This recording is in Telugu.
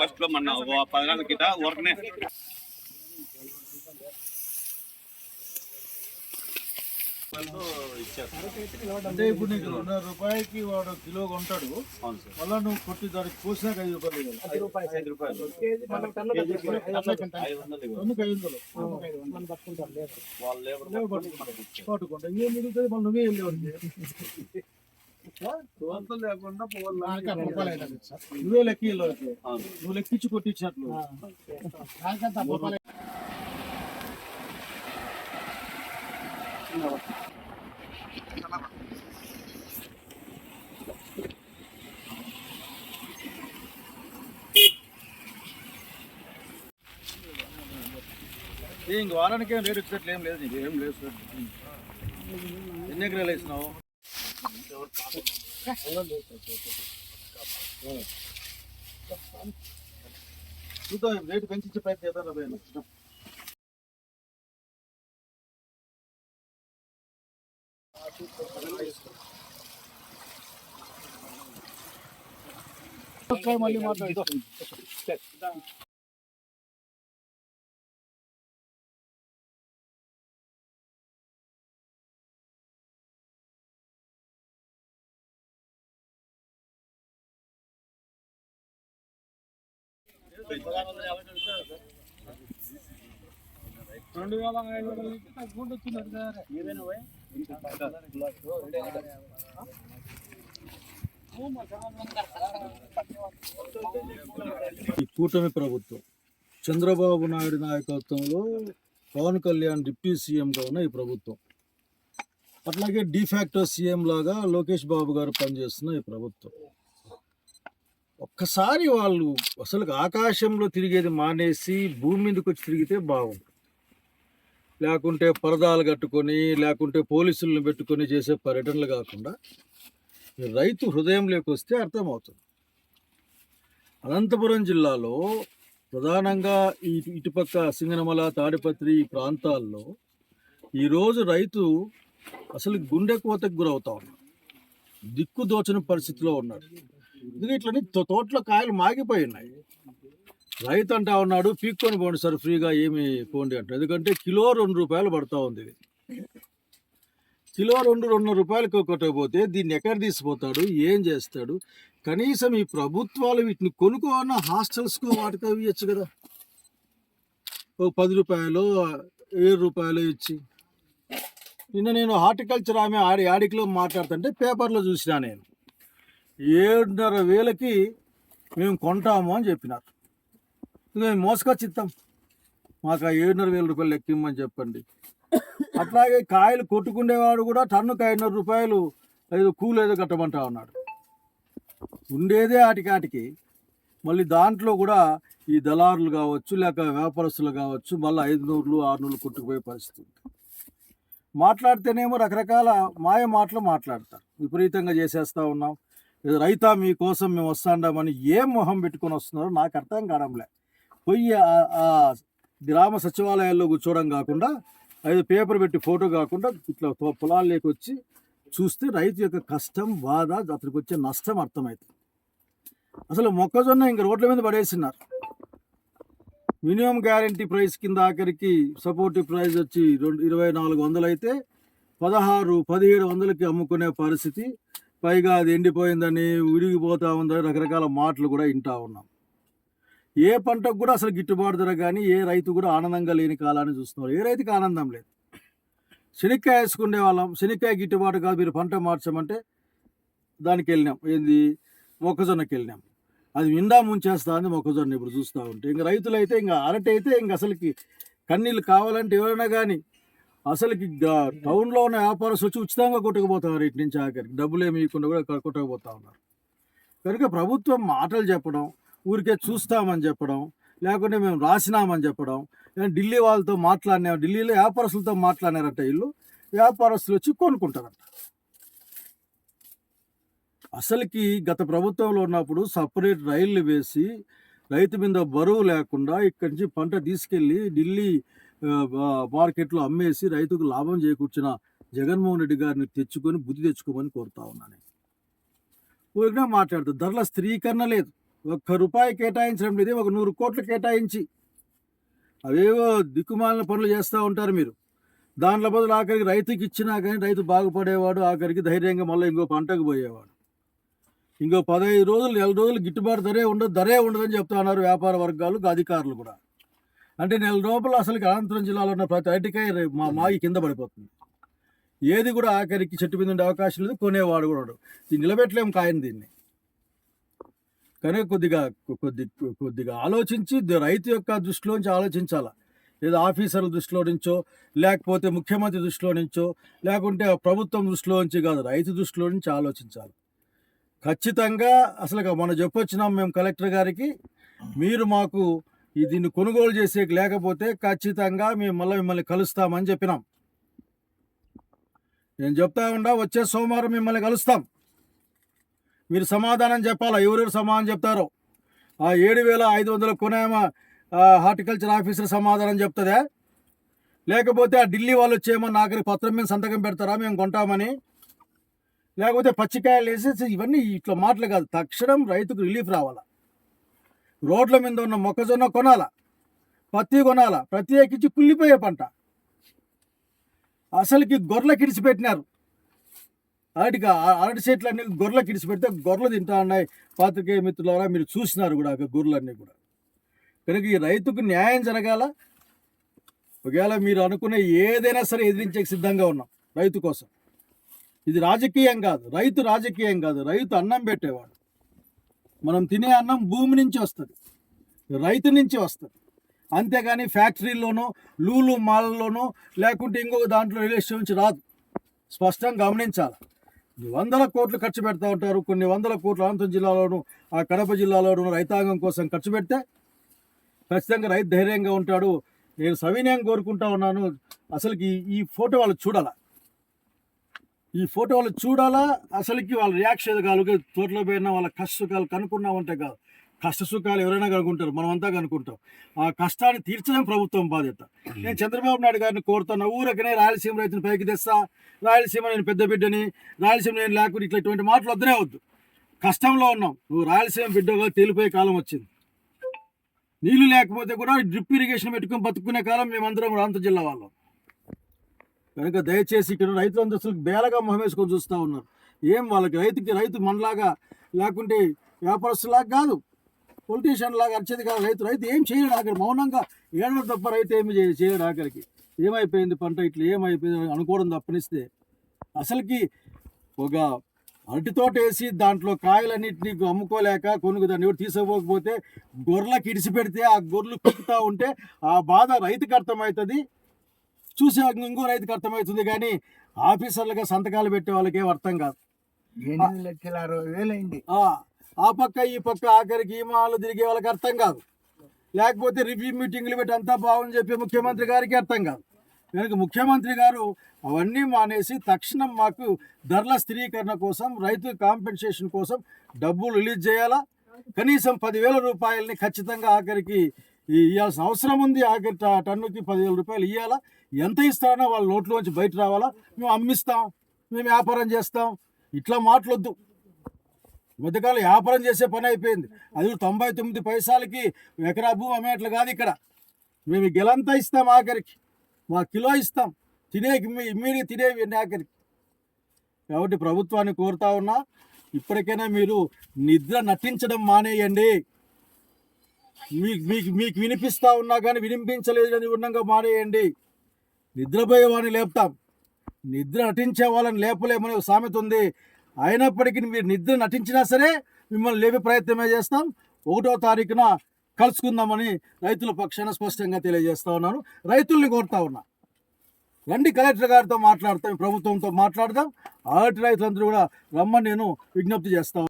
ఫస్ట్లో మొన్న ఊరకనే అంటే ఇప్పుడు నీకు రెండున్నర రూపాయలకి వాడు కిలో కొంటాడు. మళ్ళా నువ్వు కొట్టి దానికి కోసినాక ఐదు రూపాయలు. ఐదు రూపాయలు ఐదు రూపాయలు. పట్టుకుంటా ఏం మిగులుతుంది? మళ్ళీ నువ్వే వెళ్ళేవాడికి వందలు లేకుండా పోవాలి నువ్వే లెక్క వెళ్ళవచ్చు అవును. నువ్వు లెక్కించి కొట్టించినట్లు ఏ ఇంక వారానికి ఏం రేటు వచ్చినట్లు ఏం లేదు నీకు. ఏం లేదు సార్. ఎన్ని ఎకరాలు వేసినావు? చూద్దాం రేటు పెంచించే ప్రయత్నం చేద్దాం పోయినా మళ్ళీ మాట్లాడుతుంది రెండు వేల ఐదు వందల ఇస్తే తగ్గుంటూ సార్. ఈ కూటమి ప్రభుత్వం చంద్రబాబు నాయుడు నాయకత్వంలో పవన్ కళ్యాణ్ డిప్యూటీ సీఎంగా ఉన్న ఈ ప్రభుత్వం అట్లాగే డిఫాక్టో సీఎం లాగా లోకేష్ బాబు గారు పనిచేస్తున్న ఈ ప్రభుత్వం ఒక్కసారి వాళ్ళు అసలు ఆకాశంలో తిరిగేది మానేసి భూమి మీదకి వచ్చి తిరిగితే బాగుంది లేకుంటే పరదాలు కట్టుకొని లేకుంటే పోలీసులను పెట్టుకొని చేసే పర్యటనలు కాకుండా రైతు హృదయంలోకి వస్తే అర్థమవుతుంది. అనంతపురం జిల్లాలో ప్రధానంగా ఈ ఇటుపక్క సింగనమల తాడిపత్రి ఈ ప్రాంతాల్లో ఈరోజు రైతు అసలు గుండె కోతకు గురవుతా ఉన్నాడు. దిక్కు దోచని పరిస్థితిలో ఉన్నాడు. ఎందుకంటే ఇట్లని తో- తోటలో కాయలు మాగిపోయి ఉన్నాయి రైతు అంటా ఉన్నాడు పీక్కొని పోండి సార్ ఫ్రీగా ఏమి పోండి అంటే ఎందుకంటే కిలో రెండు రూపాయలు పడతా ఉంది ఇది. కిలో రెండు రెండు రూపాయలకు కొట్టకపోతే దీన్ని ఎక్కడ తీసిపోతాడు? ఏం చేస్తాడు? కనీసం ఈ ప్రభుత్వాలు వీటిని కొనుక్కోన్న హాస్టల్స్కో వాటికో ఇవ్వచ్చు కదా. ఓ పది రూపాయలు ఏడు రూపాయలు ఇచ్చి. నిన్న నేను హార్టికల్చర్ ఆమె ఆడి ఆడికిలో మాట్లాడుతుంటే పేపర్లో చూసినా నేను. ఏడున్నర వేలకి మేము కొంటాము అని చెప్పినారు. మేము మోసుకొచ్చిద్దాం మాకు ఆ ఏడున్నర వేల రూపాయలు లెక్కిమ్మని చెప్పండి. అట్లాగే కాయలు కొట్టుకునేవాడు కూడా టన్నుకు ఐదున్నర రూపాయలు ఏదో కూలు ఏదో కట్టమంటా ఉన్నాడు. ఉండేదే ఆటికాటికి. మళ్ళీ దాంట్లో కూడా ఈ దళారులు కావచ్చు లేక వ్యాపారస్తులు కావచ్చు మళ్ళీ ఐదు నూరులు ఆరు నూరులు కొట్టుకుపోయే పరిస్థితి ఉంది. మాట్లాడితేనేమో రకరకాల మాయ మాటలు మాట్లాడతారు. విపరీతంగా చేసేస్తా ఉన్నాం. రైతా మీకోసం మేము వస్తాండామని ఏం మొహం పెట్టుకొని వస్తున్నారో నాకు అర్థం కావడంలే. పోయి ఆ- ఆ గ్రామ సచివాలయాల్లో కూర్చోవడం కాకుండా ఐదు పేపర్ పెట్టి ఫోటో కాకుండా ఇట్లా పొలాల్లోకి వచ్చి చూస్తే రైతు యొక్క కష్టం బాధ అతనికి వచ్చే నష్టం అర్థమవుతుంది అసలు మొక్కజొన్న ఇంక రోడ్ల మీద పడేసినారు. మినిమం గ్యారంటీ ప్రైస్ కింద ఆఖరికి సపోర్టివ్ ప్రైస్ వచ్చి రెండు ఇరవై నాలుగు వందలు అయితే పదహారు పదిహేడు వందలకి అమ్ముకునే పరిస్థితి. పైగా అది ఎండిపోయిందని ఉరిగిపోతూ ఉందని రకరకాల మాటలు కూడా వింటా ఉన్నాం. ఏ పంటకు కూడా అసలు గిట్టుబాటు ధర కానీ ఏ రైతు కూడా ఆనందంగా లేని కాలాన్ని చూస్తున్నారు. ఏ రైతుకి ఆనందం లేదు. శనక్కాయ వేసుకునే వాళ్ళం. శనక్కాయ గిట్టుబాటు కాదు. మీరు పంట మార్చమంటే దానికి వెళ్ళినాం. ఏంది? మొక్కజొన్నకి వెళ్ళినాం. అది నిండా ముంచేస్తా అని మొక్కజొన్న. ఇప్పుడు చూస్తూ ఉంటే ఇంకా రైతులు అయితే ఇంకా అరటి అయితే ఇంక అసలుకి కన్నీళ్ళు కావాలంటే ఎవరైనా కానీ అసలుకి గా- టౌన్లో ఉన్న వ్యాపారస్తులు వచ్చి ఉచితంగా కొట్టుకుపోతున్నారు ఇటు నుంచి ఆఖరికి. డబ్బులు ఏమి ఇవ్వకుండా కూడా ఇక్కడ కొట్టుకుపోతా ఉన్నారు. కనుక ప్రభుత్వం మాటలు చెప్పడం ఊరికే చూస్తామని చెప్పడం లేకుంటే మేము రాసినామని చెప్పడం ఢిల్లీ వాళ్ళతో మాట్లాడినా ఢిల్లీలో వ్యాపారస్తులతో మాట్లాడినారంట వీళ్ళు వ్యాపారస్తులు వచ్చి కొనుక్కుంటారంట. అసలుకి గత ప్రభుత్వంలో ఉన్నప్పుడు సపరేట్ రైళ్ళు వేసి రైతు మీద బరువు లేకుండా ఇక్కడి నుంచి పంట తీసుకెళ్ళి ఢిల్లీ మార్కెట్లో అమ్మేసి రైతుకు లాభం చేకూర్చిన జగన్మోహన్ రెడ్డి గారిని తెచ్చుకొని బుద్ధి తెచ్చుకోమని కోరుతా ఉన్నాను ఊరికనే మాట్లాడుతుంది ధరల స్త్రీకరణ లేదు. ఒక్క రూపాయి కేటాయించడం లేదు ఒక నూరు కోట్లు కేటాయించి. అవేవో దిక్కుమాలిన పనులు చేస్తూ ఉంటారు మీరు. దాంట్లో బదులు ఆఖరికి రైతుకి ఇచ్చినా కానీ రైతు బాగుపడేవాడు ఆఖరికి ధైర్యంగా మళ్ళీ ఇంకో పంటకు పోయేవాడు. ఇంకో పదహైదు రోజులు నెల రోజులు గిట్టుబాటు ధరే ఉండదు ధరే ఉండదని చెప్తా ఉన్నారు వ్యాపార వర్గాలు అధికారులు కూడా. అంటే నెల లోపల అసలు అనంతపురం జిల్లాలో ఉన్న ప్రతి అరటికాయ మా మాగి కింద పడిపోతుంది. ఏది కూడా ఆఖరికి చెట్టు మీద ఉండే అవకాశం లేదు కొనేవాడు కూడా. ఇది నిలబెట్టలేము కాయని దీన్ని. కనుక కొద్దిగా కొద్ది కొద్దిగా ఆలోచించి రైతు యొక్క దృష్టిలోంచి ఆలోచించాలా? లేదా ఆఫీసర్ల దృష్టిలో నుంచో లేకపోతే ముఖ్యమంత్రి దృష్టిలో నుంచో లేకుంటే ప్రభుత్వం దృష్టిలో నుంచి కాదు రైతు దృష్టిలో నుంచి ఆలోచించాలి. ఖచ్చితంగా అసలు మనం చెప్పొచ్చినాం మేము కలెక్టర్ గారికి మీరు మాకు దీన్ని కొనుగోలు చేసే లేకపోతే ఖచ్చితంగా మేము మళ్ళీ మిమ్మల్ని కలుస్తామని చెప్పినాం. నేను చెప్తా ఉండా వచ్చే సోమవారం మిమ్మల్ని కలుస్తాం. మీరు సమాధానం చెప్పాలా? ఎవరెవరు సమాధానం చెప్తారో? ఆ ఏడు వేల ఐదు వందల కొనేమో హార్టికల్చర్ ఆఫీసర్ సమాధానం చెప్తుందా? లేకపోతే ఆ ఢిల్లీ వాళ్ళు వచ్చేమో నాకు పత్రం మీద సంతకం పెడతారా? మేము కొంటామని. లేకపోతే పచ్చికాయలు వేసేసి ఇవన్నీ ఇట్లా మాటలు కాదు. తక్షణం రైతుకు రిలీఫ్ రావాలా? రోడ్ల మీద ఉన్న మొక్కజొన్న కొనాల. పత్తి కొనాల. ప్రత్యేకించి కుళ్ళిపోయే పంట. అసలుకి గొర్రెల కిడిచిపెట్టినారు. అరటిగా అరటి చెట్లు అన్ని గొర్రెలకు కిడిచిపెడితే గొర్రెలు తింటా ఉన్నాయి. పాత్రికేయ మిత్రులారా మీరు చూసినారు కూడా ఆ గొర్రెలన్నీ కూడా. కనుక ఈ రైతుకు న్యాయం జరగాల. ఒకవేళ మీరు అనుకునే ఏదైనా సరే ఎదిరించే సిద్ధంగా ఉన్నాం రైతు కోసం. ఇది రాజకీయం కాదు. రైతు రాజకీయం కాదు. రైతు అన్నం పెట్టేవాడు. మనం తినే అన్నం భూమి నుంచి వస్తుంది రైతు నుంచి వస్తుంది. అంతేగాని ఫ్యాక్టరీల్లోనో లూలు మాలల్లోనో లేకుంటే ఇంకొక దాంట్లో రిలేషన్ నుంచి రాదు. స్పష్టంగా గమనించాలి. వందల కోట్లు ఖర్చు పెడతా ఉంటారు. కొన్ని వందల కోట్లు అనంతరం జిల్లాలోను ఆ కడప జిల్లాలోను రైతాంగం కోసం ఖర్చు పెడితే ఖచ్చితంగా రైతు ధైర్యంగా ఉంటాడు. నేను సవినయం కోరుకుంటా ఉన్నాను. అసలుకి ఈ ఫోటో వాళ్ళు చూడాలా? ఈ ఫోటో వాళ్ళు చూడాలా? అసలుకి వాళ్ళ రియాక్షన్ కాదు తోటలో పోయినా వాళ్ళ కష్ట సుఖాలు కనుక్కున్నామంటే కాదు. కష్ట సుఖాలు ఎవరైనా కనుక్కుంటారు మనం అంతా కనుక్కుంటాం. ఆ కష్టాన్ని తీర్చడం ప్రభుత్వం బాధ్యత. నేను చంద్రబాబు నాయుడు గారిని కోరుతున్నా ఊరకనే రాయలసీమ రైతుని పైకి తెస్తా. రాయలసీమ నేను పెద్ద బిడ్డని రాయలసీమ నేను లేకుండా ఇట్లా ఇటువంటి మాటలు వద్దనే వద్దు. కష్టంలో ఉన్నాం. నువ్వు రాయలసీమ బిడ్డగా తేలిపోయే కాలం వచ్చింది. నీళ్ళు లేకపోతే కూడా డ్రిప్ ఇరిగేషన్ పెట్టుకొని బతుకునే కాలం మేమందరం కూడా అంత జిల్లా వాళ్ళం. కనుక దయచేసి ఇక్కడ రైతులందరూ అసలు బేలగా మొహమేసుకొని చూస్తూ ఉన్నారు. ఏం వాళ్ళకి రైతుకి రైతు మనలాగా లేకుంటే వ్యాపారస్తులాగా కాదు. పొలిటీషియన్ లాగా అరిచేది కాదు. రైతు రైతు ఏం చేయడు ఆఖరి మౌనంగా ఏడవ తప్ప రైతు ఏమి చేయడు ఆఖరికి. ఏమైపోయింది పంట ఇట్లా? ఏమైపోయింది అనుకోవడం తప్పనిస్తే అసలుకి ఒక అరటితోట వేసి దాంట్లో కాయలన్నింటినీ అమ్ముకోలేక కొనుక్కు దాన్ని ఎవరు తీసుకోకపోతే గొర్రెలకు ఇడిచి పెడితే ఆ గొర్రెలు కుక్కుతూ ఉంటే ఆ బాధ రైతుకు అర్థమవుతుంది. చూసే ఇంకో రైతుకి అర్థమవుతుంది కానీ ఆఫీసర్లుగా సంతకాలు పెట్టే వాళ్ళకి ఏం అర్థం కాదు. ఎనిమిది లక్షల అరవై వేలు అయింది. ఆ పక్క ఈ పక్క ఆఖరికి ఈ మాలు తిరిగే వాళ్ళకి అర్థం కాదు. లేకపోతే రివ్యూ మీటింగ్లు పెట్టి అంతా బాగుంది చెప్పి ముఖ్యమంత్రి గారికి అర్థం కాదు. కనుక ముఖ్యమంత్రి గారు అవన్నీ మానేసి తక్షణం మాకు ధరల స్థిరీకరణ కోసం రైతు కాంపెన్సేషన్ కోసం డబ్బులు రిలీజ్ చేయాలా? కనీసం పదివేల రూపాయలని ఖచ్చితంగా ఆఖరికి ఇవ్వాల్సిన అవసరం ఉంది. ఆఖరి టన్నుకి పదివేల రూపాయలు ఇవ్వాలా ఎంత ఇస్తారో వాళ్ళ నోట్లోంచి బయట రావాలా? మేము అమ్మిస్తాం. మేము వ్యాపారం చేస్తాం. ఇట్లా మాటలొద్దు మధ్యకాలం వ్యాపారం చేసే పని అయిపోయింది. అది తొంభై తొమ్మిది పైసలకి ఎకరా భూమి అమ్మేట్లు కాదు ఇక్కడ. మేము గెలంతా ఇస్తాం ఆఖరికి. మా కిలో ఇస్తాం. తినే ఇమ్మీడియట్ తినేవి ఆఖరికి. కాబట్టి ప్రభుత్వాన్ని కోరుతా ఉన్నా ఇప్పటికైనా మీరు నిద్ర నటించడం మానేయండి. మీకు మీకు మీకు వినిపిస్తా ఉన్నా కానీ వినిపించలేదు అని ఉండగా మానేయండి. నిద్రపోయే వాడిని లేపుతాం. నిద్ర నటించే వాళ్ళని లేపలేమనే ఒక సామెత ఉంది. అయినప్పటికీ మీరు నిద్ర నటించినా సరే మిమ్మల్ని లేపే ప్రయత్నమే చేస్తాం. ఒకటో తారీఖున కలుసుకుందామని రైతుల పక్షాన స్పష్టంగా తెలియజేస్తా ఉన్నాను. రైతుల్ని కోరుతా ఉన్నా. రండి కలెక్టర్ గారితో మాట్లాడతాం ప్రభుత్వంతో మాట్లాడదాం. ఆటి రైతులందరూ కూడా రమ్మని నేను విజ్ఞప్తి చేస్తా